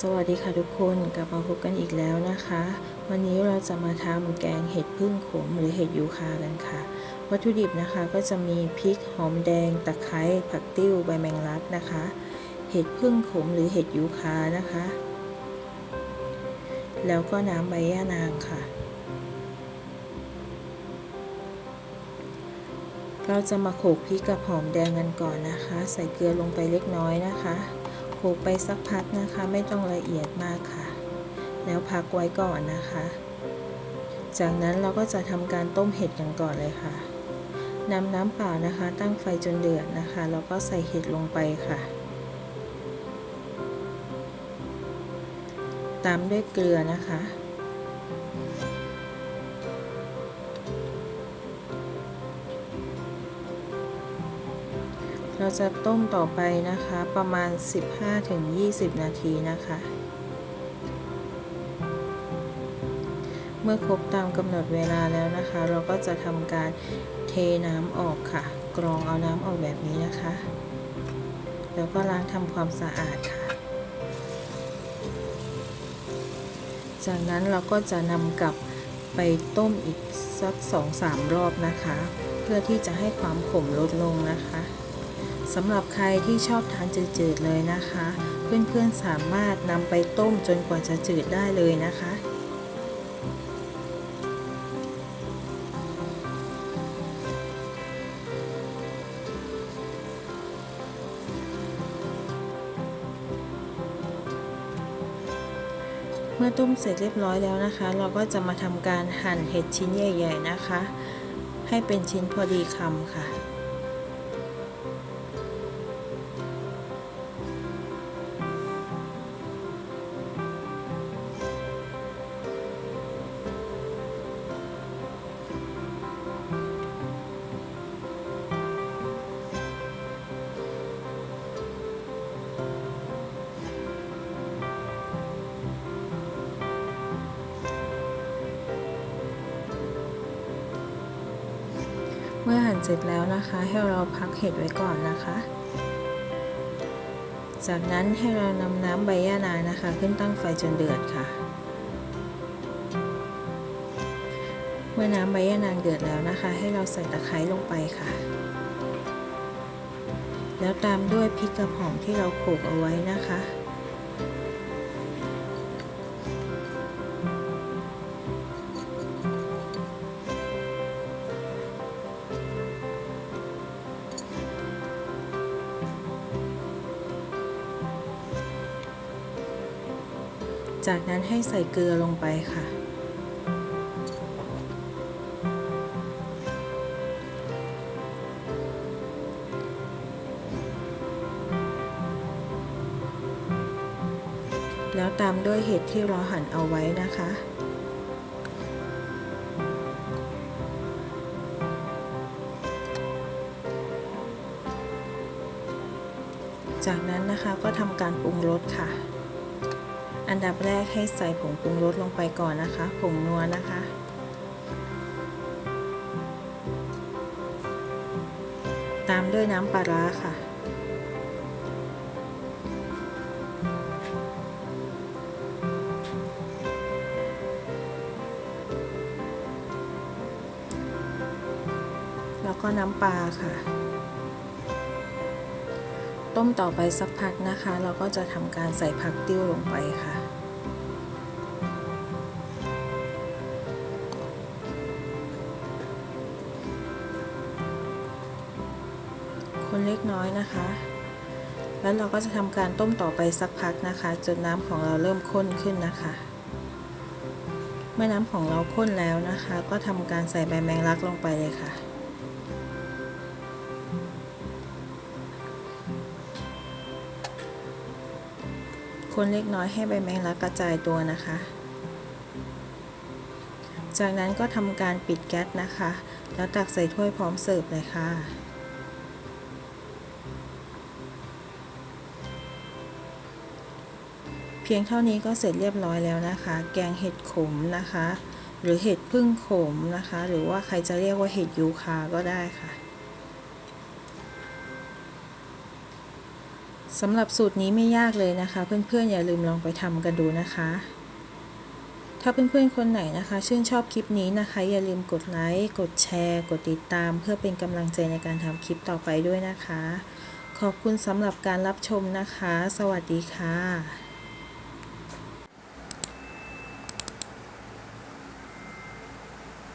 สวัสดีค่ะทุกคนกลับมาพบกันอีกแล้วนะคะ วันนี้เราจะมาทำแกงเห็ดพึ่งขมหรือเห็ดยูคากันค่ะ วัตถุดิบนะคะก็จะมีพริกหอมแดง ตะไคร้ผักติ้วใบแมงลักนะคะ เห็ดพึ่งขมหรือเห็ดยูคานะคะ แล้วก็น้ำใบย่านางค่ะ เราจะมาโขลกพริกกับหอมแดงกันก่อนนะคะ ใส่เกลือลงไปเล็กน้อยนะคะ ลกไปสักพักนะคะ ไม่ต้องละเอียดมากค่ะ แล้วพักไว้ก่อนนะคะ จากนั้นเราก็จะทำการต้มเห็ดกันก่อนเลยค่ะนำน้ำเปล่านะคะ ตั้งไฟจนเดือดนะคะแล้วก็ใส่เห็ดลงไปค่ะ ตามด้วยเกลือนะคะ เราจะต้มต่อไปนะคะประมาณ 15-20 นาทีนะคะ เมื่อครบตามกำหนดเวลาแล้วนะคะ เราก็จะทำการเทน้ำออกค่ะ กรองเอาน้ำออกแบบนี้นะคะ แล้วก็ล้างทำความสะอาดค่ะ จากนั้นเราก็จะนำกลับไปต้มอีกสัก 2-3 รอบนะคะ เพื่อที่จะให้ความขมลดลงนะคะ สำหรับใครที่ชอบทานจืดๆเลยนะคะ เพื่อนๆสามารถนำไปต้มจนกว่าจะจืดได้เลยนะคะเมื่อต้มเสร็จเรียบร้อยแล้วนะคะ เราก็จะมาทำการหั่นเห็ดชิ้นใหญ่ ๆ นะคะ ให้เป็นชิ้นพอดีคำค่ะ เมื่อหั่นเสร็จแล้วนะคะ ให้เราพักเห็ดไว้ก่อนนะคะ จากนั้นให้เรานำน้ำใบย่านางนะคะ ขึ้นตั้งไฟจนเดือดค่ะ เมื่อน้ำใบย่านางเดือดแล้วนะคะ ให้เราใส่ตะไคร้ลงไปค่ะ แล้วตามด้วยพริกกระหอมที่เราโขลกเอาไว้นะคะ จากนั้นให้ใส่เกลือลงไปค่ะ แล้วตามด้วยเห็ดที่เราหั่นเอาไว้นะคะจากนั้นนะคะก็ทำการปรุงรสค่ะ อันดับแรกให้ใส่ผงปรุงรสลงไปก่อนนะคะ ผงนัวนะคะ ตามด้วยน้ำปลาร้าค่ะ แล้วก็น้ำปลาค่ะ ต้มต่อไปสักพักนะคะ เราก็จะทำการใส่ผักติ้วลงไปค่ะ คนเล็กน้อยนะคะ แล้วเราก็จะทำการต้มต่อไปสักพักนะคะ จนน้ำของเราเริ่มข้นขึ้นนะคะ เมื่อน้ำของเราข้นแล้วนะคะ ก็ทำการใส่ใบแมงลักลงไปเลยค่ะ คนเล็กน้อยให้ใบแมงลักกระจายตัวนะคะ จากนั้นก็ทำการปิดแก๊สนะคะ แล้วตักใส่ถ้วยพร้อมเสิร์ฟเลยค่ะเพียงเท่านี้ก็เสร็จเรียบร้อยแล้วนะคะ แกงเห็ดขมนะคะ หรือเห็ดพึ่งขมนะคะ หรือว่าใครจะเรียกว่าเห็ดยูคาก็ได้ค่ะ สำหรับสูตรนี้ไม่ยากเลยนะคะ เพื่อนๆอย่าลืมลองไปทำกันดูนะคะ ถ้าเพื่อนๆคนไหนนะคะ ชื่นชอบคลิปนี้นะคะ อย่าลืมกดไลค์กดแชร์ กดติดตาม เพื่อเป็นกำลังใจในการทำคลิปต่อไปด้วยนะคะ ขอบคุณสำหรับการรับชมนะคะ สวัสดีค่ะ